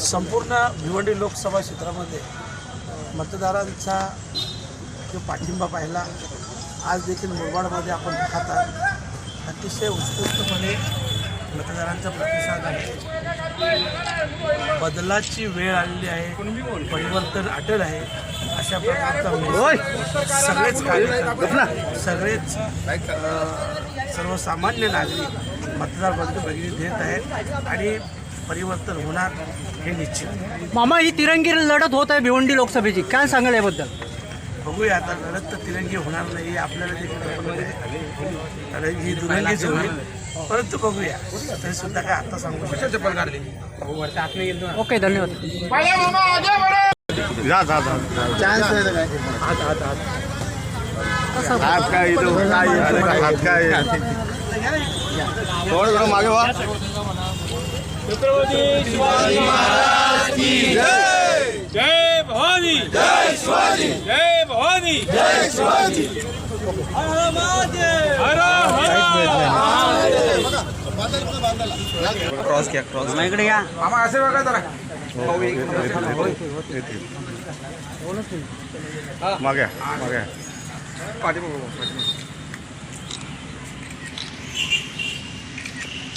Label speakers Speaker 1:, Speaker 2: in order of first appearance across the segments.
Speaker 1: संपूर्ण भिवंडी लोकसभा क्षेत्रामध्ये मतदारांचा जो पाठिंबा पाहिला आज देखील मुरबाडमध्ये आपण पाहत आहात. अतिशय उत्स्फूर्तपणे मतदारांचा प्रतिसाद आहे. बदलाची वेळ आलेली आहे. परिवर्तन अटल आहे. अशा प्रकारचा सगळेच कार्यकर्ते सगळेच सर्वसामान्य नागरिक मतदार बंधू भगिनी देत आहेत. आणि परिवर्तन होणार हे निश्चित.
Speaker 2: मामा ही तिरंगी लढत होत आहे भिवंडी लोकसभेची. काय सांगाल याबद्दल?
Speaker 1: बघूया आता लढत तर तिरंगी होणार नाही आपल्याला. कारण ही दुरंगीच होईल. परंतु बघूया. तरी सुद्धा काय आता सांगू.
Speaker 2: ओके धन्यवाद.
Speaker 3: जा जा जा. हात? काय इथं? हात काय? थोडं थोडं मागे वा.
Speaker 4: छत्रपति शिवाजी महाराज की जय। जय भवानी। जय शिवाजी।
Speaker 3: जय
Speaker 5: भवानी। जय शिवाजी। क्रॉस किया क्रॉस इकडे या मामा असे बघा जरा मागे मागे। पाठी बघू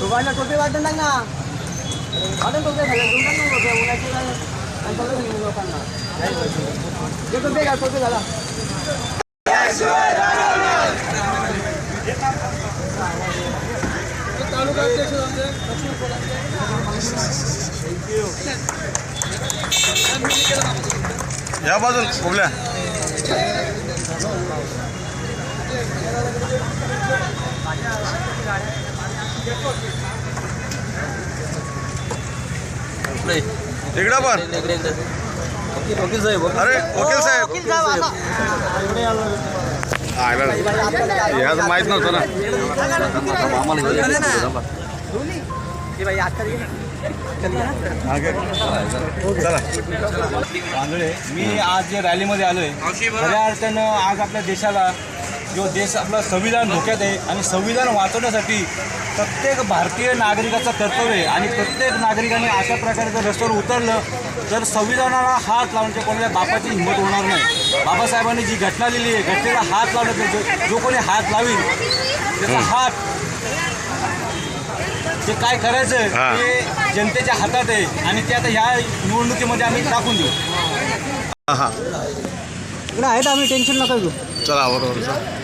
Speaker 5: आंबेडकरांचं
Speaker 2: टोपी वाटत नाही ना. वाटत टोपी झालं दोन टोपी. उन्हाची काय आणि सगळं घेऊन लोकांना ते टोपी घाल टोपी घाला.
Speaker 3: या बाजून कोबल्या इकडं पण. अरे वकील साहेब. ह्याच माहीत नव्हतं ना.
Speaker 6: मी आज जे रॅलीमध्ये आलोय खऱ्या अर्थानं आज आपल्या देशाला जो देश आपलं संविधान धोक्यात आहे आणि संविधान वाचवण्यासाठी प्रत्येक भारतीय नागरिकाचं कर्तव्य आहे आणि प्रत्येक नागरिकाने अशा प्रकारे जर रस्त्यावर उतरलं तर संविधानाला हात लावण्याच्या कोणाच्या बापाची हिंमत होणार नाही. बाबासाहेबांनी जी घटना लिहिली आहे घटनेला हात लावण्याचा जो- जो कोणी हात लावील त्याचा हात जे काय करायचं. ते जनतेच्या हातात आहे आणि ते आता ह्या निवडणुकीमध्ये आम्ही टाकून देऊ.
Speaker 3: हा
Speaker 2: इकडे आहेत आम्ही टेन्शन नका घेऊ.
Speaker 3: चला.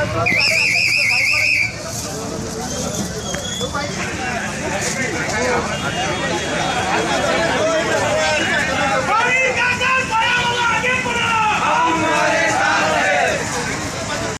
Speaker 5: Thank you.